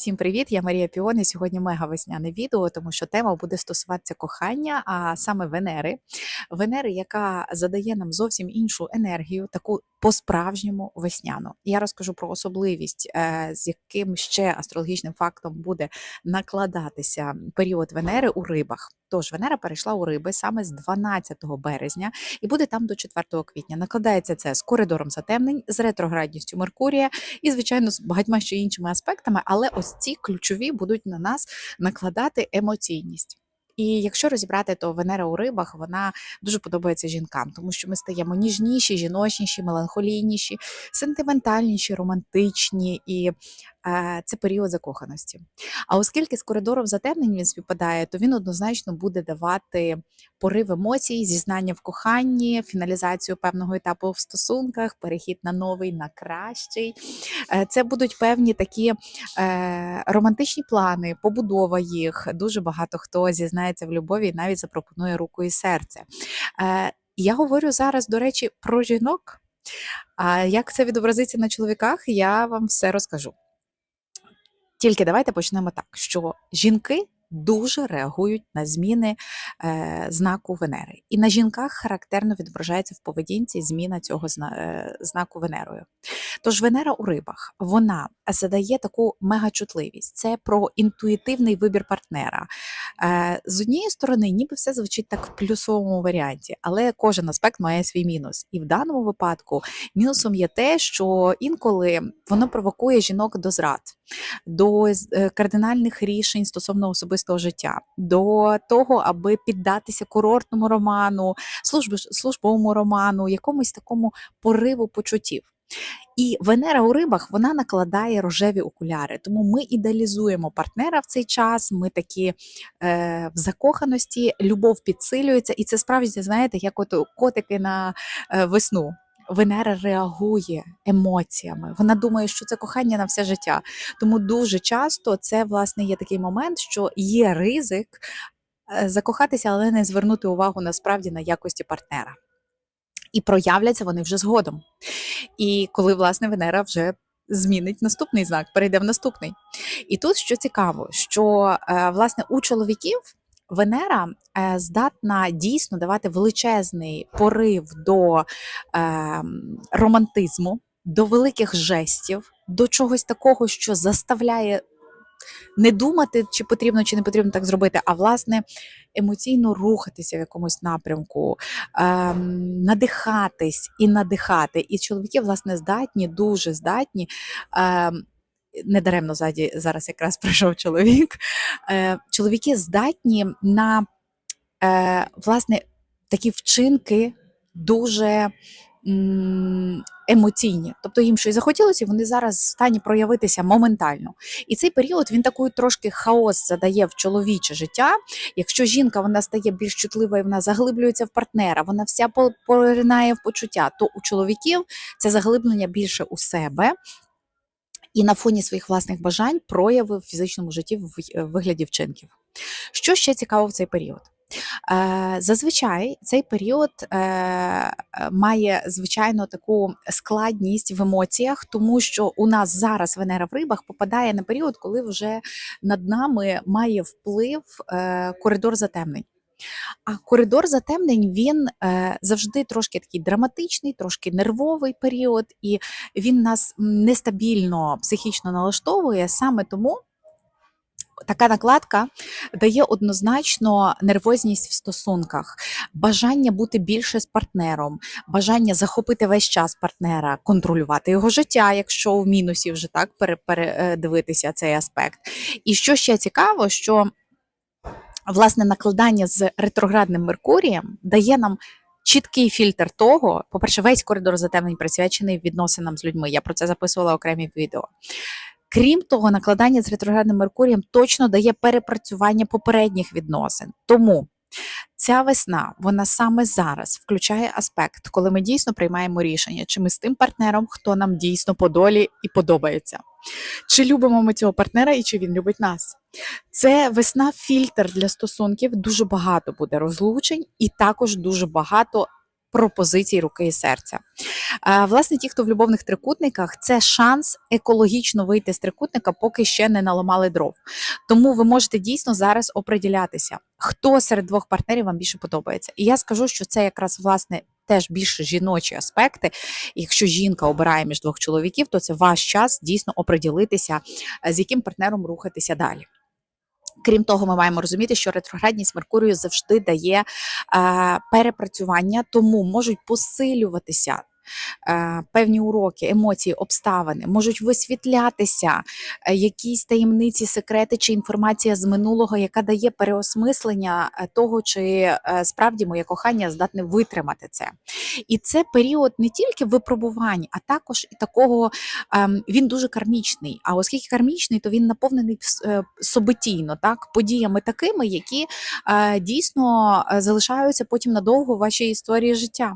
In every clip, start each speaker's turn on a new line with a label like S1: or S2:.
S1: Всім привіт! Я Марія Піон. І сьогодні мега весняне відео, тому що тема буде стосуватися кохання, а саме Венери. Венери, яка задає нам зовсім іншу енергію, таку по-справжньому весняну. Я розкажу про особливість, е, з яким ще астрологічним фактом буде накладатися період Венери у рибах. Тож Венера перейшла у риби саме з 12 березня і буде там до 4 квітня. Накладається це з коридором затемнень, з ретроградністю Меркурія і, звичайно, з багатьма ще іншими аспектами, але ось ці ключові будуть на нас накладати емоційність. І якщо розібрати, то Венера у рибах вона дуже подобається жінкам, тому що ми стаємо ніжніші, жіночніші, меланхолійніші, сентиментальніші, романтичні, і це період закоханості. А оскільки з коридором затемнень він співпадає, то він однозначно буде давати порив емоцій, зізнання в коханні, фіналізацію певного етапу в стосунках, перехід на новий, на кращий. Е, Це будуть певні такі е, романтичні плани, побудова їх. Дуже багато хто зізнається в любові і навіть запропонує руку і серце. Е, Я говорю зараз, до речі, про жінок. А як це відобразиться на чоловіках, я вам все розкажу. Тільки давайте почнемо так, що жінки дуже реагують на зміни е, знаку Венери. І на жінках характерно відображається в поведінці зміна цього зна, е, знаку Венерою. Тож Венера у рибах вона задає таку мегачутливість. Це про інтуїтивний вибір партнера. Е, з однієї сторони, ніби все звучить так в плюсовому варіанті, але кожен аспект має свій мінус. І в даному випадку мінусом є те, що інколи воно провокує жінок до зрад, до е, кардинальних рішень стосовно особистого життя, до того, аби піддатися курортному роману, служб, службовому роману, якомусь такому пориву почуттів. І Венера у рибах вона накладає рожеві окуляри, тому ми ідеалізуємо партнера в цей час. Ми такі е, в закоханості, любов підсилюється, і це справді знаєте, як от котики на е, весну. Венера реагує емоціями. Вона думає, що це кохання на все життя. Тому дуже часто це власне є такий момент, що є ризик е, закохатися, але не звернути увагу насправді на якості партнера. І проявляться вони вже згодом. І коли власне Венера вже змінить наступний знак, перейде в наступний. І тут що цікаво, що е, власне у чоловіків Венера е, здатна дійсно давати величезний порив до е, романтизму, до великих жестів, до чогось такого, що заставляє не думати, чи потрібно, чи не потрібно так зробити, а власне емоційно рухатися в якомусь напрямку, ем, надихатись і надихати. І чоловіки, власне, здатні, дуже здатні. Ем, Недаремно ззаді зараз якраз прийшов чоловік. Е, Чоловіки здатні на е, власне такі вчинки дуже емоційні, тобто їм щось захотілося, вони зараз в стані проявитися моментально. І цей період він такий трошки хаос задає в чоловіче життя. Якщо жінка вона стає більш чутливою, вона заглиблюється в партнера, вона вся поринає в почуття, то у чоловіків це заглиблення більше у себе. І на фоні своїх власних бажань прояви в фізичному житті в вигляді вчинків. Що ще цікаво в цей період? Е, зазвичай цей період е, має звичайно таку складність в емоціях, тому що у нас зараз Венера в рибах попадає на період, коли вже над нами має вплив е, коридор затемнень. А коридор затемнень він е, завжди трошки такий драматичний, трошки нервовий період, і він нас нестабільно психічно налаштовує саме тому така накладка дає однозначно нервозність в стосунках, бажання бути більше з партнером, бажання захопити весь час партнера, контролювати його життя, якщо в мінусі вже так передивитися цей аспект. І що ще цікаво, що власне накладання з ретроградним Меркурієм дає нам. Чіткий фільтр того, по-перше, весь коридор затемнень присвячений відносинам з людьми. Я про це записувала окремі відео. Крім того, накладання з ретроградним Меркурієм точно дає перепрацювання попередніх відносин. Тому ця весна, вона саме зараз включає аспект, коли ми дійсно приймаємо рішення, чи ми з тим партнером, хто нам дійсно по долі і подобається. Чи любимо ми цього партнера і чи він любить нас? Це весна фільтр для стосунків. Дуже багато буде розлучень, і також дуже багато пропозицій руки і серця. Е, Власне, ті, хто в любовних трикутниках, це шанс екологічно вийти з трикутника, поки ще не наламали дров. Тому ви можете дійсно зараз оприділятися, хто серед двох партнерів вам більше подобається. І я скажу, що це якраз власне. Теж більше жіночі аспекти. Якщо жінка обирає між двох чоловіків, то це ваш час дійсно оприділитися, е, з яким партнером рухатися далі. Крім того, ми маємо розуміти, що ретроградність Меркурію завжди дає е, перепрацювання, тому можуть посилюватися. Е, Певні уроки, емоції, обставини можуть висвітлятися е, якісь таємниці, секрети чи інформація з минулого, яка дає переосмислення е, того, чи справді моє кохання здатне витримати це. І це період не тільки випробувань, а також і такого ем, він дуже кармічний. А оскільки кармічний, то він наповнений е, так подіями такими, які дійсно залишаються потім надовго в вашій історії життя.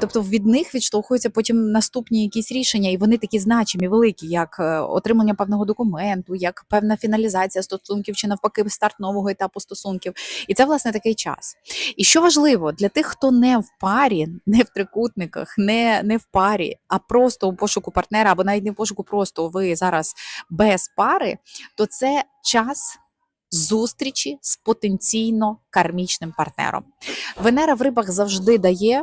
S1: Тобто від них відштовхуються потім наступні якісь рішення, і вони такі значимі, великі, як е, отримання певного документу, як певна фіналізація стосунків, чи навпаки старт нового етапу стосунків. І це власне такий час. І що важливо для тих, хто не в парі, не в трикутниках, не, не в парі, а просто у пошуку партнера, або навіть не в пошуку, просто ви зараз без пари, то це час. Зустрічі з потенційно кармічним партнером. Венера в рибах завжди дає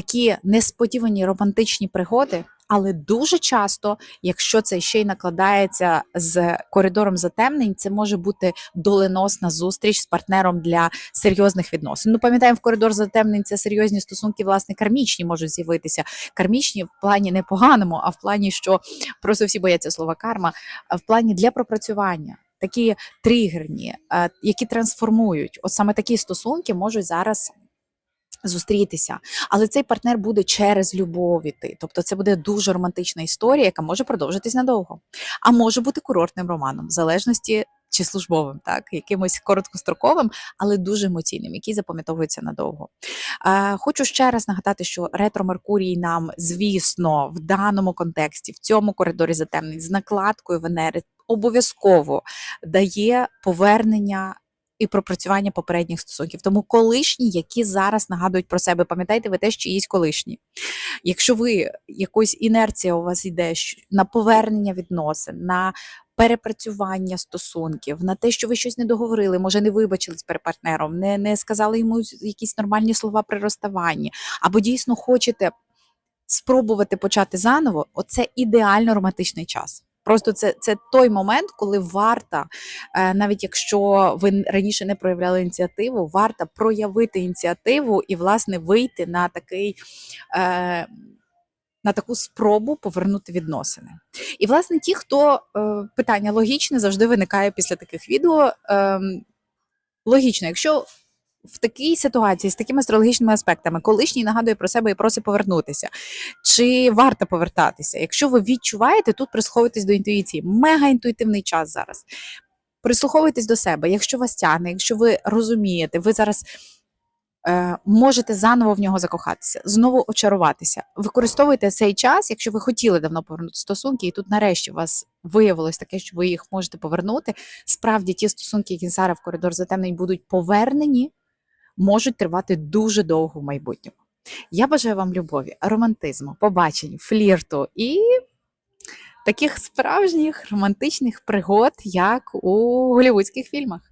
S1: такі несподівані романтичні пригоди, але дуже часто, якщо це ще й накладається з коридором затемнень, це може бути доленосна зустріч з партнером для серйозних відносин. Ну, пам'ятаємо, в коридор затемнень це серйозні стосунки, власне, кармічні можуть з'явитися. Кармічні в плані не поганому, а в плані, що просто всі бояться слова карма, в плані для пропрацювання. Такі тригерні, е, які трансформують. От саме такі стосунки можуть зараз зустрітися. Але цей партнер буде через любов іти. Тобто це буде дуже романтична історія, яка може продовжитись надовго. А може бути курортним романом, в залежності чи службовим, так, якимось короткостроковим, але дуже емоційним, який запам'ятовується надовго. Е, хочу ще раз нагадати, що ретро Меркурій нам, звісно, в даному контексті, в цьому коридорі затемнень з накладкою Венери обов'язково дає повернення і пропрацювання попередніх стосунків. Тому колишні, які зараз нагадують про себе, пам'ятайте ви теж чиїсь колишні. Якщо ви якась інерція у вас йде на повернення відносин, на перепрацювання стосунків, на те, що ви щось не договорили, може не вибачились перед партнером, не, не сказали йому якісь нормальні слова при розставанні, або дійсно хочете спробувати почати заново, оце ідеально романтичний час. Просто це, це той момент, коли варто, е, навіть якщо ви раніше не проявляли ініціативу, варто проявити ініціативу і, власне, вийти на такий. Е, на таку спробу повернути відносини. І, власне, ті, хто е, питання логічне завжди виникає після таких відео. Е, логічно, якщо в такій ситуації з такими астрологічними аспектами колишній нагадує про себе і просить повернутися, чи варто повертатися? Якщо ви відчуваєте, тут прислуховуйтесь до інтуїції. Мега інтуїтивний час зараз. Прислуховуйтесь до себе, якщо вас тягне, якщо ви розумієте, ви зараз е, можете заново в нього закохатися, знову очаруватися. Використовуйте цей час, якщо ви хотіли давно повернути стосунки, і тут нарешті у вас виявилось таке, що ви їх можете повернути. Справді, ті стосунки, які зараз в коридор затемнень будуть повернені, можуть тривати дуже довго в майбутньому. Я бажаю вам любові, романтизму, побачень, флірту і таких справжніх романтичних пригод, як у голівудських фільмах.